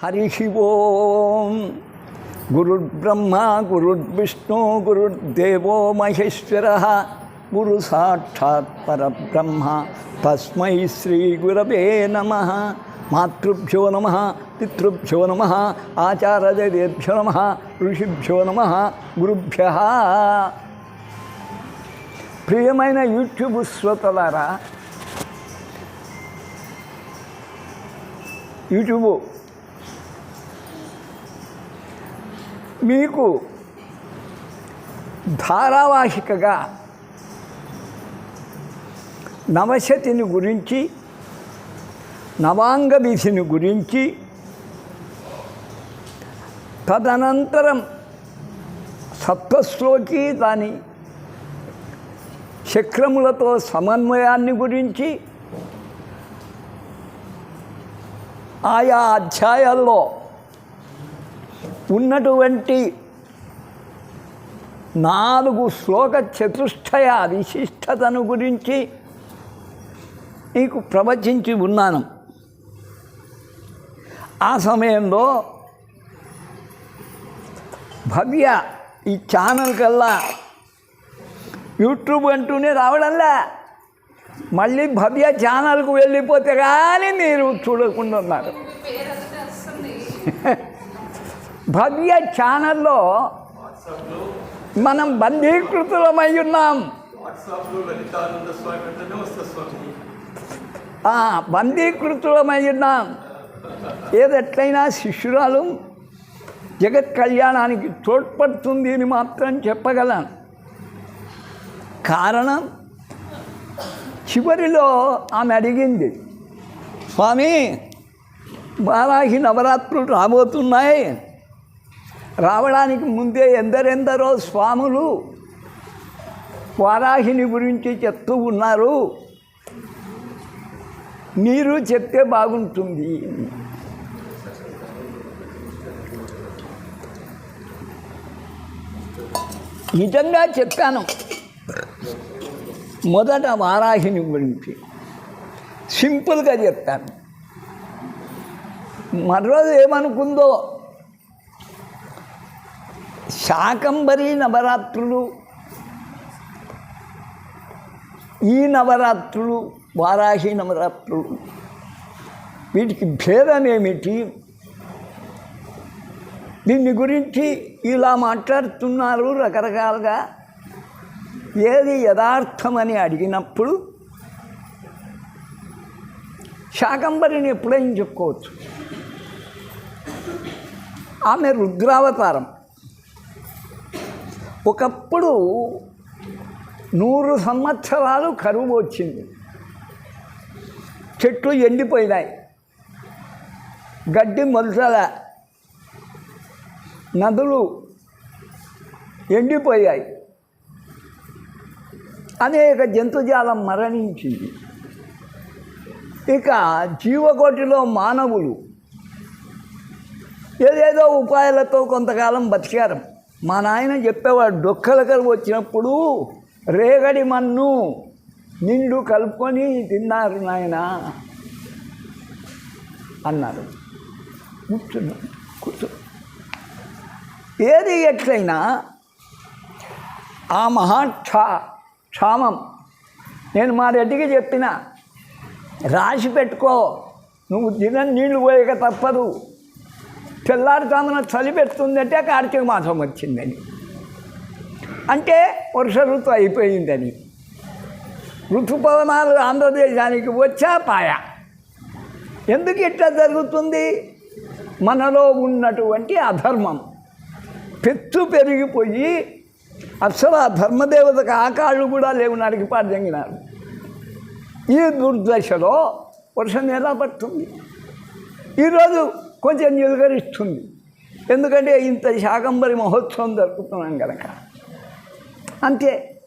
హరి ఓం గురుర్బ్రహ్మ గురుర్విష్ణు గురుర్దేవో మహేశ్వర గురు సాక్షాత్ పరబ్రహ్మ తస్మై శ్రీ గురవే నమ మాతృభ్యో నమ పితృభ్యో నమ ఆచార్యదేభ్యో నమ ఋషిభ్యో నమ గురుభ్య ప్రియమైన యూట్యూబ్ శ్రోతలారా యూట్యూబ్ మీకు ధారావాహికగా నవశతిని గురించి నవాంగ విధిని గురించి తదనంతరం సప్తశ్లోకి దాని చక్రములతో సమన్వయాన్ని గురించి ఆయా అధ్యాయాల్లో ఉన్నటువంటి నాలుగు శ్లోక చతుష్టయ విశిష్టతను గురించి నీకు ప్రవచించి ఉన్నాను. ఆ సమయంలో భవ్య ఈ ఛానల్ కల్లా యూట్యూబ్ అంటూనే రావడంలా. మళ్ళీ భవ్య ఛానల్కు వెళ్ళిపోతే కానీ మీరు చూడకుండా ఉన్నారు. భవ్య ఛానల్లో మనం బంధీకృతులమై ఉన్నాం. వాట్సాప్లో బంధీకృతులమై ఉన్నాం. ఏదెట్లయినా శిష్యురాలు జగత్ కళ్యాణానికి తోడ్పడుతుంది అని మాత్రం చెప్పగలను కారణం చివరిలో ఆమె అడిగింది స్వామి బాలాహి నవరాత్రులు రాబోతున్నాయి. రావడానికి ముందే ఎందరెందరో స్వాములు వారాహిని గురించి చెప్తూ ఉన్నారు. మీరు చెప్తే బాగుంటుంది. నిజంగా చెప్పాను. మొదట వారాహిని గురించి. సింపుల్గా చెప్తాను మరోజు ఏమనుకుందో శాకంబరి నవరాత్రులు. ఈ నవరాత్రులు వారాహి నవరాత్రులు. వీటికి భేదం ఏమిటి? దీన్ని గురించి ఇలా మాట్లాడుతున్నారు రకరకాలుగా. ఏది యథార్థమని అడిగినప్పుడు శాకంబరిని ఎప్పుడైనా చెప్పుకోవచ్చు. ఆమె రుద్రావతారం. ఒకప్పుడు నూరు సంవత్సరాలు కరువు వచ్చింది. చెట్లు ఎండిపోయినాయి. గడ్డి మొలసల నదులు ఎండిపోయాయి. అనేక జంతుజాలం మరణించింది. ఇక జీవకోటిలో మానవులు ఏదేదో ఉపాయాలతో కొంతకాలం బతికారు. మా నాయన చెప్పేవాడు డొక్కల డొక్కలకలు వచ్చినప్పుడు రేగడి మన్ను నిండు కలుపుకొని తిన్నారు నాయన అన్నారు. కూర్చున్నా కూర్చో ఏది ఎట్లయినా ఆ మహాక్షా క్షామం. నేను మా రెడ్డికి చెప్పిన రాసి పెట్టుకో. నువ్వు దినం నీళ్ళు పోయక తప్పదు. తెల్లారుజామున చలి పెడుతుందంటే కార్తీక మాసం వచ్చిందని. అంటే వర్ష ఋతు అయిపోయిందని. ఋతుపవనాలు ఆంధ్రదేశానికి వచ్చా పాయ. ఎందుకు ఇట్లా జరుగుతుంది? మనలో ఉన్నటువంటి అధర్మం. పెత్తు పెరిగిపోయి అసలు ఆ ధర్మదేవతకు ఆకాళ్ళు కూడా లేవు నరికి పాడదగినారు ఈ దుర్దశలో వర్షం ఎలా పడుతుంది? ఈరోజు కొంచెం నిలుగరిస్తుంది ఎందుకంటే ఇంత శాకంబరి మహోత్సవం జరుపుతున్నాం కనుక అంతే.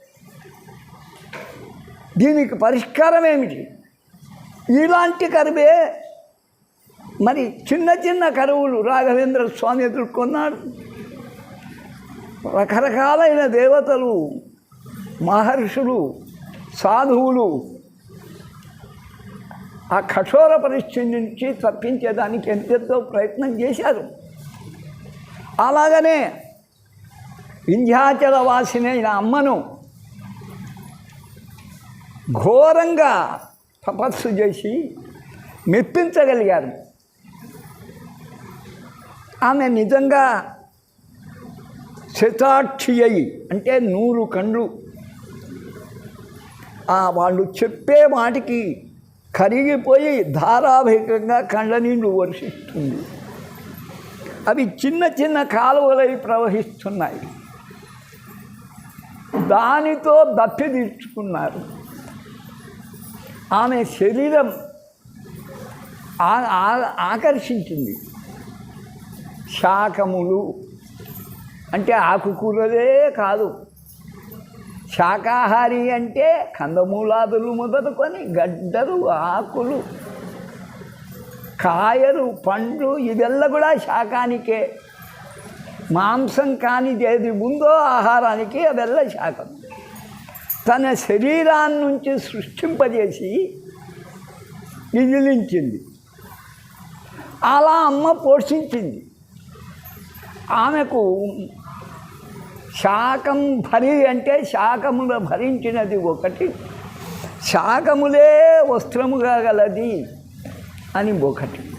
దీనికి పరిష్కారం ఏమిటి? ఇలాంటి కరువే మరి చిన్న చిన్న కరువులు రాఘవేంద్ర స్వామి ఎదుర్కొన్నాడు. రకరకాలైన దేవతలు మహర్షులు సాధువులు ఆ కఠోర పరిస్థితి నుంచి తప్పించేదానికి ఎంతెంతో ప్రయత్నం చేశారు. అలాగనే వింధ్యాచల వాసినైన అమ్మను ఘోరంగా తపస్సు చేసి మెప్పించగలిగారు. ఆమె నిజంగా శతాక్షి అయి అంటే నూరు కండ్లు. వాళ్ళు చెప్పే మాటికి కరిగిపోయి ధారావాహికంగా కళ్ళ నీళ్ళు వర్షిస్తుంది. అవి చిన్న చిన్న కాలువలై ప్రవహిస్తున్నాయి. దానితో దప్పి తీర్చుకున్నారు. ఆమె శరీరం ఆ- ఆకర్షించింది. శాకములు అంటే ఆకుకూరలే కాదు శాకాహారి అంటే కందమూలాదులు మొదలుకొని గడ్డలు ఆకులు కాయలు పండ్లు ఇవెల్ల కూడా శాకానికే. మాంసం కానిది ఏది ఉందో ఆహారానికి అదెల్ల శాకం. తన శరీరాన్ని నుంచి సృష్టింపజేసి విదిలించింది. అలా అమ్మ పోషించింది. ఆమెకు శాకం భరి అంటే శాకములు భరించినది ఒకటి శాకములే వస్త్రముగా గలది అని ఒకటి.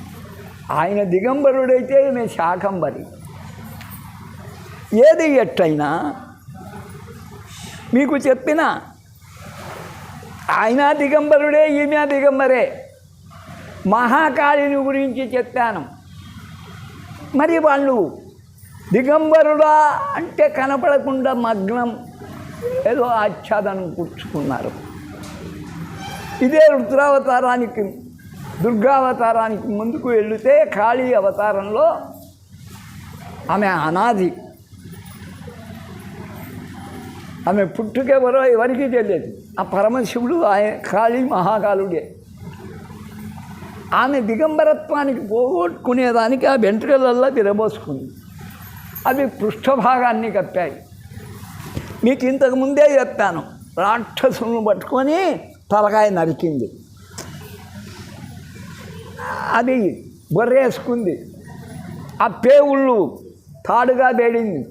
ఆయన దిగంబరుడైతే ఈమె శాకంబరి ఏది ఎట్టయినా మీకు చెప్పిన ఆయన దిగంబరుడే ఈమె దిగంబరే. మహాకాళిని గురించి చెప్పాను. మరి వాళ్ళు దిగంబరుడా అంటే కనపడకుండా మగ్నం ఏదో ఆచ్ఛాదనం కూర్చుకున్నారు. ఇదే రుద్రావతారానికి దుర్గావతారానికి ముందుకు వెళితే కాళీ అవతారంలో ఆమె అనాది. ఆమె పుట్టుకెవరో ఎవరికీ తెలియదు. ఆ పరమశివుడు ఆయన కాళీ మహాకాలుడే. ఆమె దిగంబరత్వానికి పోగొట్టుకునేదానికి ఆ వెంట్రుకలల్లో తిరబోసుకుంది అవి పృష్ఠభాగాన్ని కప్పాయి. మీకు ఇంతకు ముందే చెప్పాను రాక్షసులను పట్టుకొని తలకాయ నరికింది. అది బొర్రేసుకుంది. ఆ పేవుళ్ళు తాడుగా వేడింది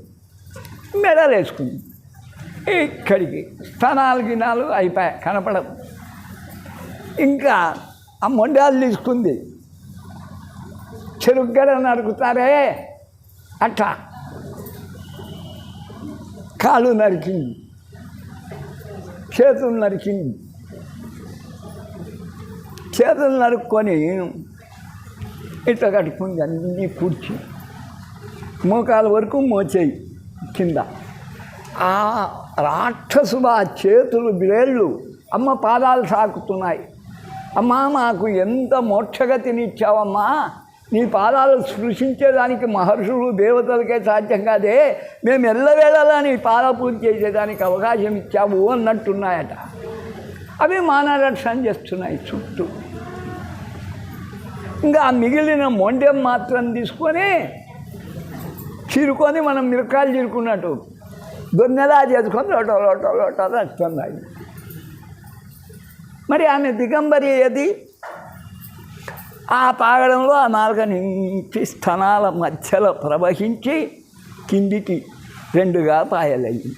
మెడలేసుకుంది. ఇక్కడికి స్థానాలు గినాలు అయిపోయాయి కనపడదు ఇంకా ఆ మొండాలు తీసుకుంది. చెరుగ్గడ నరుకుతారే అట్లా కాలు నరికింది. చేతులు నరికింది. చేతులు నరుక్కొని ఇట్లా కట్టుకుంది అన్నీ కూర్చి మోకాల వరకు మోచేయి కింద. ఆ రాక్షసుడు ఆ చేతులు బ్లేళ్ళు అమ్మ పాదాలు సాకుతున్నాయి. అమ్మా మాకు ఎంత మోక్షగతినిచ్చావమ్మా? నీ పాదాలు స్పృశించేదానికి మహర్షులు దేవతలకే సాధ్యం కాదే. మేము ఎల్లవేళలా నీ పాద పూజ చేసేదానికి అవకాశం ఇచ్చాము అన్నట్టున్నాయట. అవి మానరక్షణ చేస్తున్నాయి చుట్టూ. ఇంకా ఆ మిగిలిన మొండెం మాత్రం తీసుకొని చిరుకొని మనం మిరకాయలు చిరుకున్నట్టు దొన్నెలా చేసుకొని లోట లోట లోట వస్తున్నాయి మరి ఆమె దిగంబరి ఏది? ఆ తాగడంలో ఆ నాలుక నుంచి స్థనాల మధ్యలో ప్రవహించి కిందికి రెండుగా పాయలయ్యి.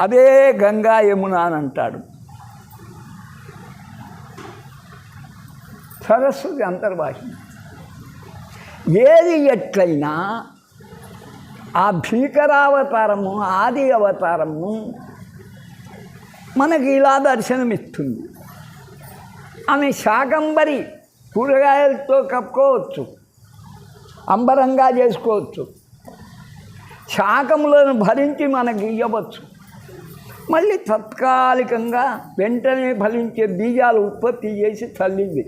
అదే గంగా యమున అని అంటాడు. సరస్వతి అంతర్వాహి ఏది ఎట్లయినా ఆ భీకరావతారము ఆది అవతారము మనకి ఇలా దర్శనమిస్తుంది. ఆమె శాకంబరి కూరగాయలతో కప్పుకోవచ్చు అంబరంగా చేసుకోవచ్చు శాకములను భరించి మనకి ఇవ్వవచ్చు మళ్ళీ తత్కాలికంగా వెంటనే ఫలించే బీజాలు ఉత్పత్తి చేసి తల్లింది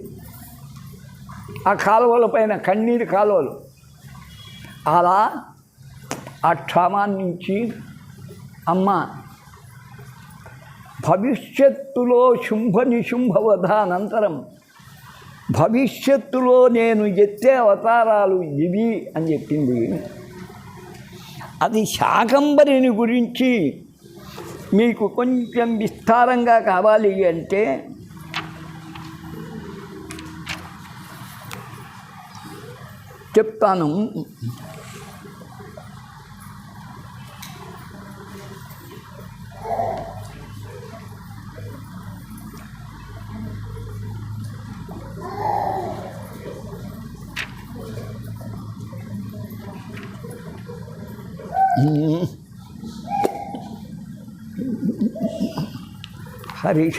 ఆ కాలువల పైన కన్నీరు కాలువలు. అలా ఆ క్షమాన్నించి అమ్మ భవిష్యత్తులో శుంభ నిశుంభవధానంతరం భవిష్యత్తులో నేను ఎత్తే అవతారాలు ఇవి అని చెప్పింది అది శాకంబరిని గురించి మీకు కొంచెం విస్తారంగా కావాలి అంటే చెప్తాను. హరి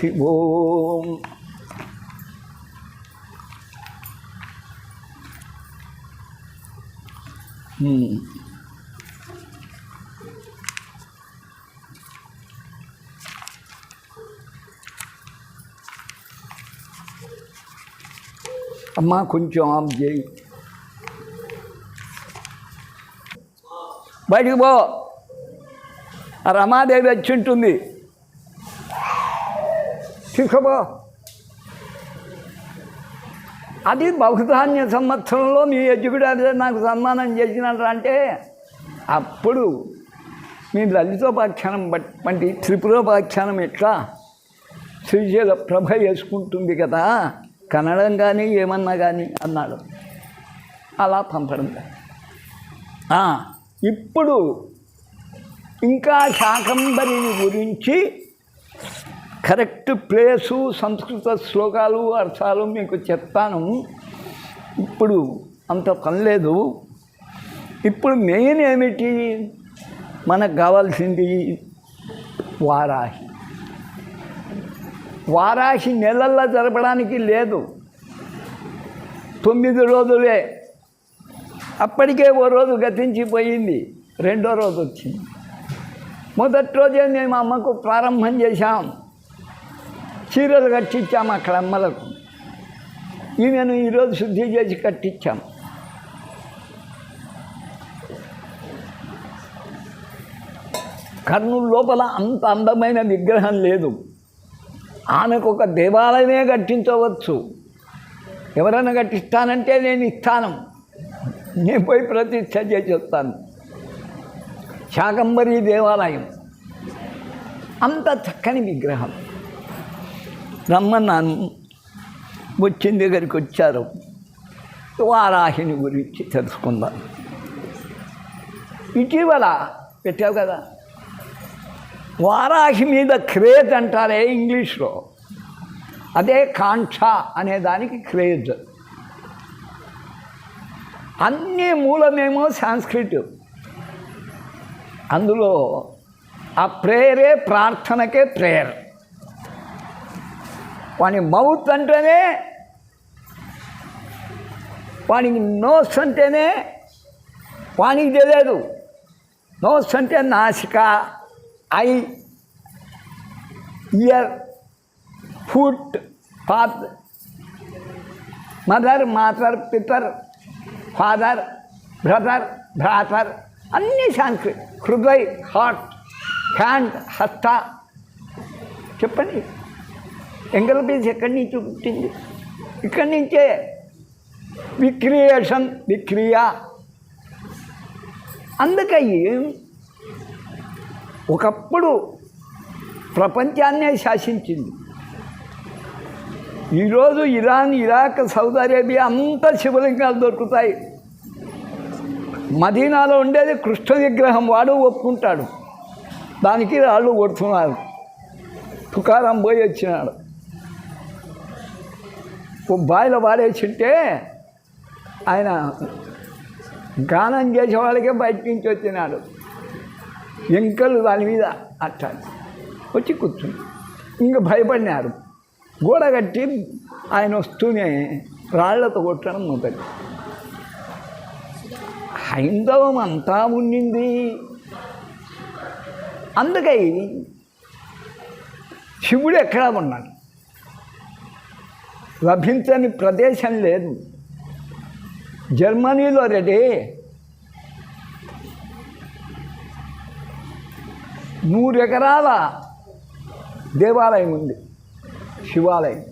అమ్మ కొంచెం ఆఫ్ చేయి. బయటికి పో. రమాదేవి వచ్చి ఉంటుంది. శిఖమా? అది బహుధాన్య సంవత్సరంలో మీ యజ్ఞుడు నాకు సన్మానం చేసినారా అంటే అప్పుడు మీ లలితోపాఖ్యానం వంటి త్రిపురోపాఖ్యానం ఎట్లా? శ్రీశైల ప్రభ వేసుకుంటుంది కదా కన్నడం కానీ ఏమన్నా కానీ అన్నాడు. అలా పంపడం ఇప్పుడు ఇంకా శాకంబరిని గురించి కరెక్ట్ ప్లేసు సంస్కృత శ్లోకాలు అర్థాలు మీకు చెప్తాను. ఇప్పుడు అంత పని లేదు. ఇప్పుడు మెయిన్ ఏమిటి? మనకు కావాల్సింది వారాహి. వారాహి నెలల్లో జరపడానికి లేదు. తొమ్మిది రోజులే. అప్పటికే ఓ రోజు గతించిపోయింది. రెండో రోజు వచ్చింది. మొదటి రోజే మేము అమ్మకు ప్రారంభం చేశాం. చీరలు కట్టించాము అక్కడ అమ్మలకు. ఈమెను ఈరోజు శుద్ధి చేసి కట్టించాం కర్నూలు లోపల అంత అందమైన విగ్రహం లేదు. ఆమెకు ఒక దేవాలయమే కట్టించవచ్చు. ఎవరైనా కట్టిస్తానంటే నేను ఇస్తాను. నేను పోయి ప్రతిష్ట చేసి వస్తాను. శాకంబరి దేవాలయం. అంత చక్కని విగ్రహం. రమ్మన్నాను వచ్చిన దగ్గరికి వచ్చారు. వారాహిని గురించి తెలుసుకుందాం. ఇటీవల పెట్టావు కదా? వారాహి మీద క్రేజ్ అంటారే ఇంగ్లీష్లో. అదే కాంక్ష అనే దానికి క్రేజ్. అన్ని మూలమేమో సాంస్క్రిట్. అందులో ఆ ప్రేయరే ప్రార్థనకే ప్రేయర్. వాని మౌత్ అంటేనే వానికి నోస్ అంటేనే వానికి తెలియదు. నోస్ అంటే నాసిక ఐ ఇయర్ ఫుట్ పాత్ మదర్ మాతర్ పితర్ ఫాదర్ బ్రదర్ భ్రాతర్ అన్నీ సాంస్కృతి హృదయ్ హార్ట్ హ్యాండ్ హస్త. చెప్పండి. ఎంగల్ పీస్ ఎక్కడి నుంచి పుట్టింది? ఇక్కడి నుంచే విక్రియేషన్ విక్రియ. అందుకని ఒకప్పుడు ప్రపంచాన్నే శాసించింది. ఈరోజు ఇరాన్ ఇరాక్ సౌదీ అరేబియా అంతా శివలింగాలు దొరుకుతాయి. మదీనాలో ఉండేది కృష్ణ విగ్రహం వాడు ఒప్పుకుంటాడు. దానికి రాళ్ళు కొడుతున్నారు. తుకారం పోయి వచ్చినాడు. బాయిలో వాడేసింటే ఆయన గానం చేసే వాళ్ళకే బయట నుంచి వచ్చినాడు. ఎంకలు దాని మీద అట్లా వచ్చి కూర్చుని ఇంకా భయపడినారు గోడ కట్టి ఆయన వస్తూనే రాళ్ళతో కొట్టడం మొదలు. హైందవం అంతా ఉండింది అందుకై శివుడు ఎక్కడా ఉన్నాడు? లభించని ప్రదేశం లేదు. జర్మనీలో రెడీ. నూరు ఎకరాల దేవాలయం ఉంది శివాలయం.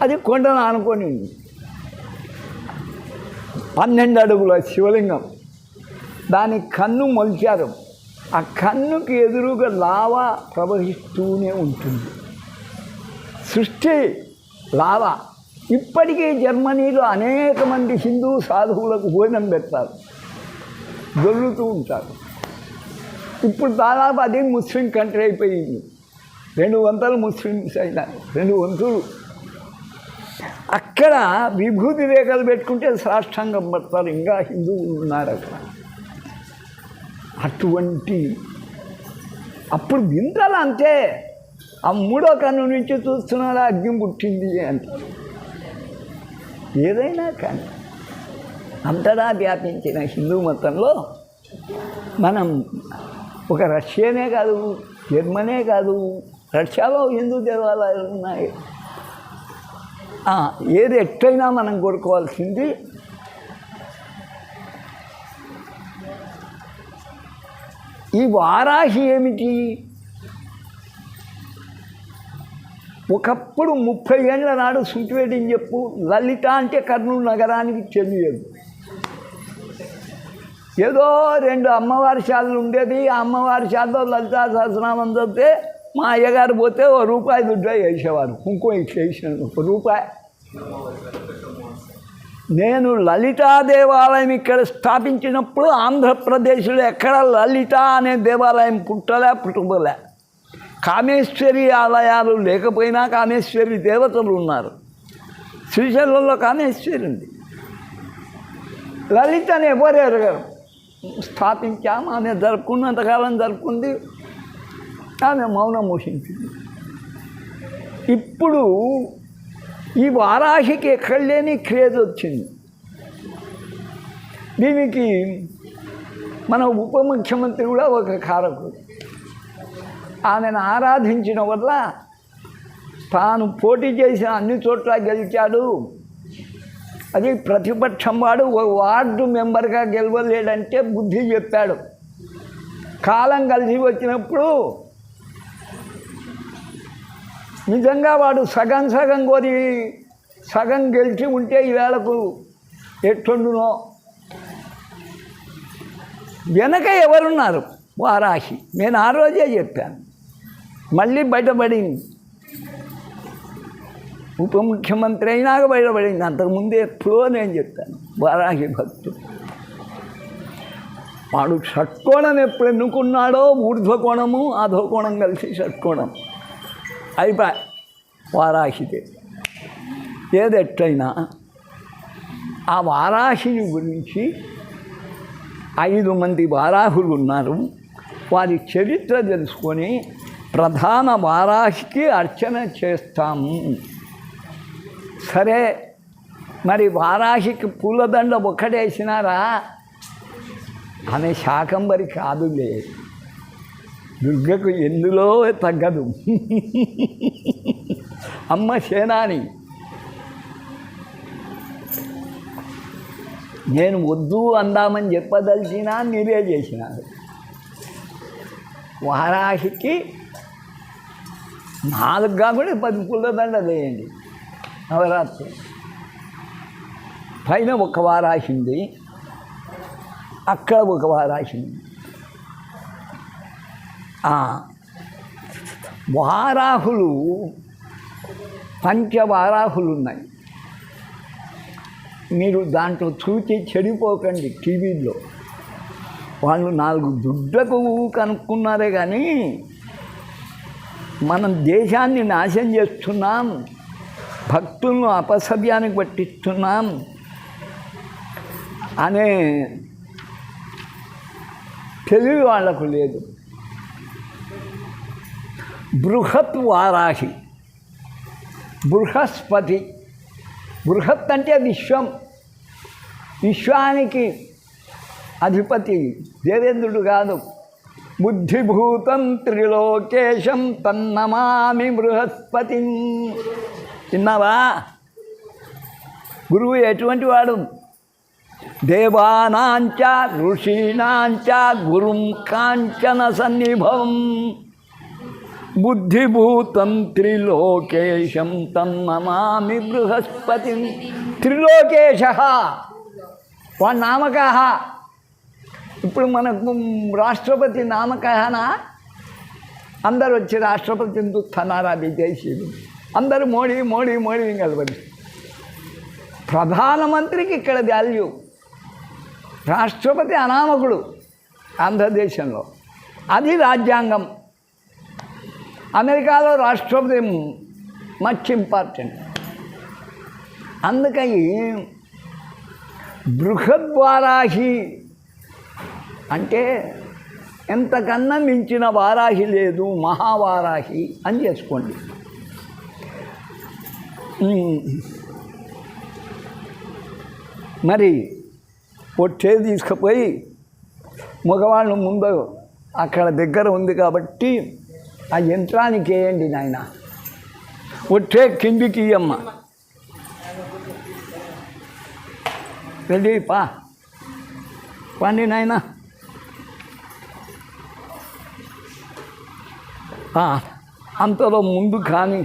అది కొండను ఆనుకొని ఉంది. పన్నెండు అడుగుల శివలింగం. దాని కన్ను మొలిచారు. ఆ కన్నుకి ఎదురుగా లావా ప్రవహిస్తూనే ఉంటుంది. సృష్టి లావా ఇప్పటికీ జర్మనీలో అనేక మంది హిందూ సాధువులకు భోజనం పెడతారు. దొల్లుతూ ఉంటారు. ఇప్పుడు దాదాపు అది ముస్లిం కంట్రీ అయిపోయింది. రెండు వందలు ముస్లిమ్స్ అయినారు రెండు వంతులు. అక్కడ విభూతి రేఖలు పెట్టుకుంటే సాష్టాంగం పడతారు. ఇంకా హిందువులు ఉన్నారు అక్కడ. అటువంటి అప్పుడు వింతలు అంతే ఆ మూడో కన్ను నుంచి చూస్తున్నాడు అగ్ని పుట్టింది అంట ఏదైనా కానీ అంతటా వ్యాపించిన హిందూ మతంలో మనం ఒక రష్యానే కాదు జర్మనే కాదు రష్యాలో హిందూ దేవాలయాలు ఉన్నాయి. ఏది ఎట్టయినా మనం కోరుకోవాల్సింది ఈ వారాహి ఏమిటి? ఒకప్పుడు ముప్పై ఏళ్ళ నాడు సుంటివేటిని చెప్పు. లలిత అంటే కర్నూలు నగరానికి తెలియదు ఏదో రెండు అమ్మవారి శాలలు ఉండేది. ఆ అమ్మవారి శాలలో లలితా సహస్రనామం చదివితే మా అయ్యగారు పోతే ఓ రూపాయి దుడ్డ వేసేవారు. కుంకుమ ఇచ్చేసిన ఒక రూపాయి. నేను లలితా దేవాలయం ఇక్కడ స్థాపించినప్పుడు ఆంధ్రప్రదేశ్లో ఎక్కడ లలిత అనే దేవాలయం పుట్టలే పుట్టుకోలే కామేశ్వరి ఆలయాలు లేకపోయినా కామేశ్వరి దేవతలు ఉన్నారు. శ్రీశైలంలో కామేశ్వరి ఉంది. లలితని ఎవరు ఎరగరు? స్థాపించాం ఆమె జరుపుకున్నంతకాలం జరుపుకుంది ఆమె మౌనం మోషించింది ఇప్పుడు ఈ వారాహికి ఎక్కడ లేని క్రేజ్ వచ్చింది. దీనికి మన ఉప ముఖ్యమంత్రి కూడా ఒక కారకుడు. ఆమెను ఆరాధించిన వల్ల తాను పోటీ చేసిన అన్ని చోట్ల గెలిచాడు. అది ప్రతిపక్షం వాడు ఓ వార్డు మెంబర్గా గెలవలేడంటే బుద్ధి చెప్పాడు. కాలం కలిసి వచ్చినప్పుడు నిజంగా వాడు సగం సగం కోరి సగం గెలిచి ఉంటే ఈవేళకు ఎట్టుండునో. వెనక ఎవరున్నారు? వారాహి. నేను ఆ రోజే చెప్పాను. మళ్ళీ బయటపడింది. ఉప ముఖ్యమంత్రి అయినాక బయటపడింది. అంతకుముందే ఎప్పుడో నేను చెప్తాను వారాహి భక్తుడు. వాడు షట్కోణం ఎప్పుడు ఎన్నుకున్నాడో ఊర్ధ్వకోణము అధోకోణం కలిసి షట్కోణం. అయిపోయి వారాహిదే. ఏదెట్లయినా ఆ వారాహిని గురించి ఐదు మంది వారాహులు ఉన్నారు. వారి చరిత్ర తెలుసుకొని ప్రధాన వారాహికి అర్చన చేస్తాము సరే మరి వారాహికి పూలదండ ఒక్కటేసినారా? అనే శాకంబరి కాదులే. దుర్గకు ఎందులో తగ్గదు. అమ్మ సేనాని నేను వద్దు అందామని చెప్పదలిచినా మీరే చేసినారు. వారాహికి నాలుగు కాకుండా పది పూలదండ వేయండి. నవరాత్రి. పైన ఒక వారాసింది అక్కడ ఒక వారాసింది వారాహులు పంచవారాహులు ఉన్నాయి మీరు దాంట్లో చూచి చెడిపోకండి టీవీలో వాళ్ళు నాలుగు దుడ్లకు కనుక్కున్నారే కానీ మనం దేశాన్ని నాశనం చేస్తున్నాం. భక్తులను అపసవ్యానికి పట్టిస్తున్నాం. అనే తెలివి వాళ్ళకు లేదు. బృహత్ వారాహి బృహస్పతి బృహత్ అంటే విశ్వం. విశ్వానికి అధిపతి దేవేంద్రుడు కాదు. బుద్ధిభూతం త్రిలోకేశం తన్నమామి బృహస్పతి. విన్నావా గురువు ఎటువంటి వాడు? దేవానాంచ ఋషీణాంచ గురుం కాంచన సన్నిభవం. బుద్ధిభూతం త్రిలోకేశం తన్నమామి బృహస్పతి. త్రిలోకేశ. వా నామక ఇప్పుడు మనకు రాష్ట్రపతి నామకనా అందరు వచ్చి రాష్ట్రపతి చూస్తున్నారా విదేశీయులు అందరూ మోడీ మోడీ మోడీ కలబడి ప్రధానమంత్రికి ఇక్కడ వాల్యూ. రాష్ట్రపతి అనామకుడు ఆంధ్రదేశంలో. అది రాజ్యాంగం. అమెరికాలో రాష్ట్రపతి మచ్ ఇంపార్టెంట్. అందుకని బృహద్వారాహి అంటే ఎంతకన్నా మించిన వారాహి లేదు మహావారాహి అని చేసుకోండి. మరి పొట్టే తీసుకుపోయి మగవాళ్ళు ముందు అక్కడ దగ్గర ఉంది కాబట్టి ఆ యంత్రానికి వేయండి నాయన. ఒట్టే కిందికి అమ్మ రెడీ పా. పండి నాయనా. అంతలో ముందు కానీ.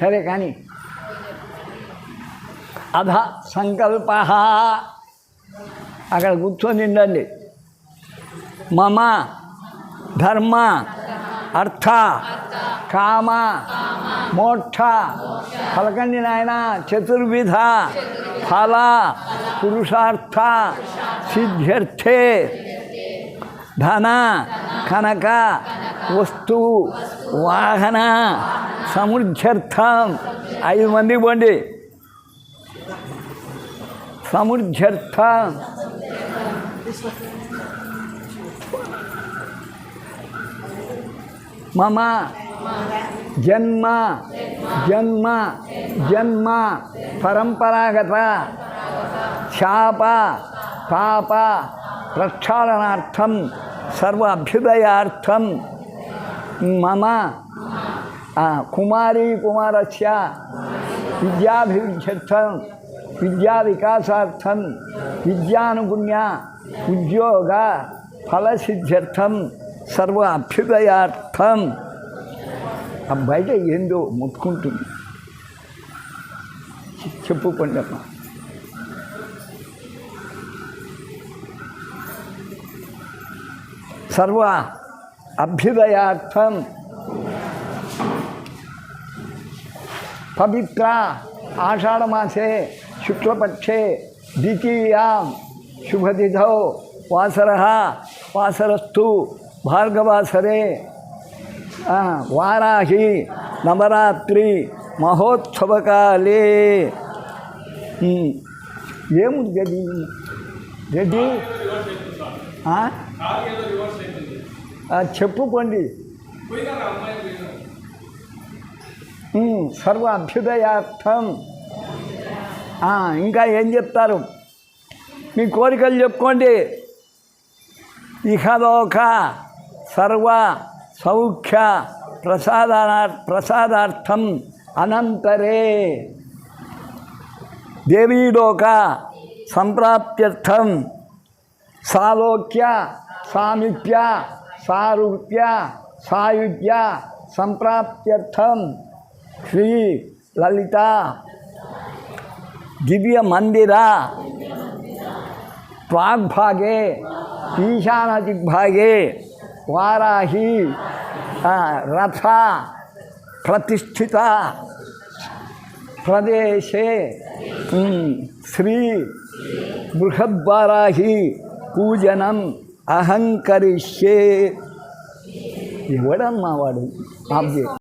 సరే కానీ. అధ సంకల్ప. అక్కడ కూర్చొని ఉండండి. మమ ధర్మ అర్థ కామ మోక్ష. పలకండి నాయన చతుర్విధ. ఫల పురుషార్థ. సిద్ధ్యర్థే. ధన కనక. వస్తు వాహన. సముద్ధ్యర్థం. ఐదు మంది పోండి. సముద్ధ్యర్థం. మమ. జన్మ జన్మ జన్మ పరంపరాగత శాప పాప ప్రక్షాళనార్థం సర్వ అభ్యుదయార్థం మమ కుమారీ కుమారస్య విద్యాభివృద్ధ్యర్థం విద్యా వికాసార్థం విద్యానుగుణ్య ఉద్యోగ ఫలసిద్ధ్యర్థం సర్వ అభ్యుదయార్థం ఆ బయట ఏందో ముట్టుకుంటుంది చెప్పు పండమ్మ. సర్వ అభ్యుదయార్థం పవిత్ర ఆషాఢమాసే శుక్లపక్షే ద్వితీయాం శుభతిథౌ వాసర వాసరస్తు భార్గవాసరే ఆ, వారాహి నవరాత్రి మహోత్సవకాలే. ఏముంది గది గది చెప్పుకోండి. సర్వ అభ్యుదయార్థం ఇంకా ఏం చెప్తారు? మీ కోరికలు చెప్పుకోండి. ఇహలోక సర్వ सौख्य प्रसाद प्रसादार्थम अनंतरे देवीलोक संप्राप्त्यर्थम। सालोक्य, सामीप्य, सारूप्य, सायुज्य संप्राप्त्यर्थम। श्री ललिता। दिव्य मंदिर त्वाग्भागे ईशान दिग्भागे వారాహి రథ ప్రతిష్ఠిత ప్రదేశే. శ్రీ బృహద్వారాహి పూజనం అహంకరిష్యే. ఎవడమ్మా వాడు? ఆబ్జెక్ట్